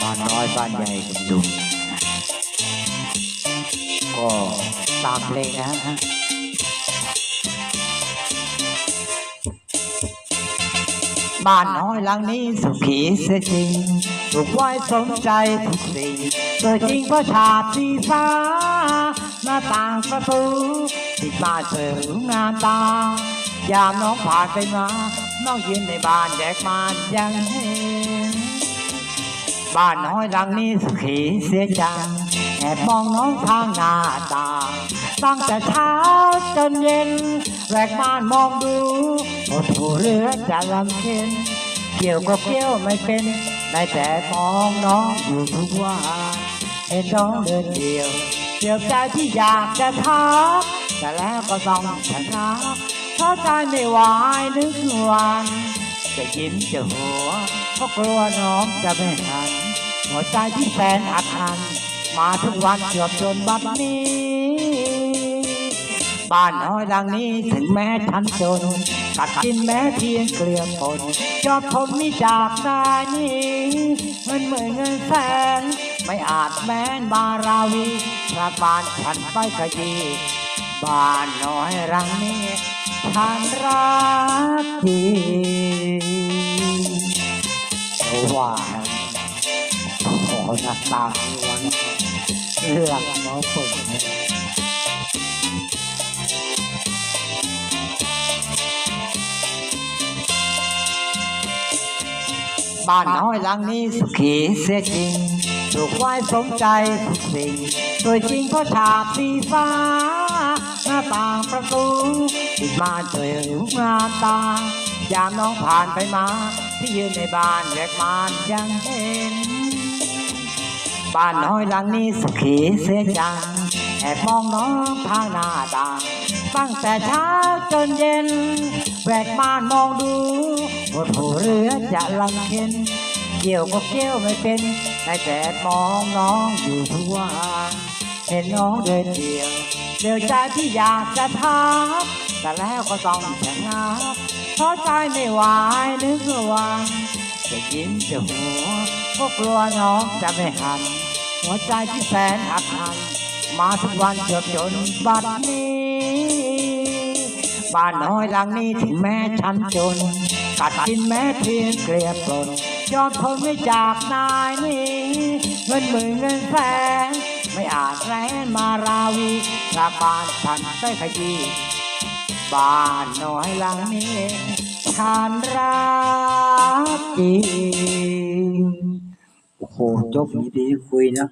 บ้านน้อยบ้านใหญ่คุณดูก็ตามเพลงนะฮะบ้านน้อยหลังนี้สุขีเสียจริงถูกไว้สนใจทุกสิ่งโดยจริงเพราะฉาบสีฟ้าหน้าต่างประตูติดมาเสริมงามตายามน้องผ่านไปมา น้องยืนในบ้านแดกมานยังเห็น บ้านน้อยหลังนี้สุขีเสียจังแอบมองน้องทางหน้าตา ตั้งแต่เช้าจนเย็นแวกบ้านมองดูโอ้โหเรือจะลำเค็นเกี่ยวก็เกี่ยวไม่เป็นได้แต่มองน้องอยู่ทุกวันเห็นน้องเดินเดียวเดียวใจที่อยากจะทักแต่แล้วก็ต้องชนะเพราะ ใจไม่ไหวนึกวัน จะยิ้มจะหัวเพราะกลัวน้องจะไม่ทัน หัวใจที่แสนอัดอัน มาทุกวันเกือบจนบัดนี้ บ้านน้อยหลังนี้ถึงแม้ฉันจนกัดกินแม้เพียงเกลือปนยอดทนไม่จากสายนี้เงินหมื่นเงินแสนไม่อาจแม้นบาราวีพระบานฉันไปขยี้ บ้านน้อยหลังนี้ฉันรักจริงว่าขอหน้าตาวันเรื่องน้องปุ่นบ้านน้อยหลังนี้สุขีเสียจริง ถูกไว้สมใจทุกสิ่งโดยจริงเพราะฉาบสีฟ้า หน้าต่างประตูติดมาเจอหน้าตา ยามน้องผ่านไปมา ที่ยืนในบ้านแรกมานยังเห็น บ้านน้อยหลังนี้สุขีเสียจังแอบมองน้องทางหน้าต่างตั้งแต่เช้าจนเย็นแวกบ้านมองดูว่าผู้เรือจะลังเค็น เกี่ยวก็เกี่ยวไม่เป็นได้แต่มองน้องอยู่ทุกวันเห็นน้องเดินเดียวเดียวใจที่อยากจะทักแต่แล้วก็ต้องชะงักเพราะใจไม่ไหวนึกวันจะยิ้มจะหัวก็กลัวน้องจะไม่หัน หัวใจที่แสนอักหัน มาทุกวันเกือบจนบัดนี้บ้านน้อยหลังนี้ถึงแม้ฉันจนกัดกินแม้เพียงเกลียบปลน ยอมทนไม่จากนายนี้ เงินหมื่นเงินแสนไม่อาจแร้นมาราวีกลับบ้านฉันได้ขยี้บ้านน้อยหลังนี้ฉันรักจริงโอ้โหจบดีๆคุยนะ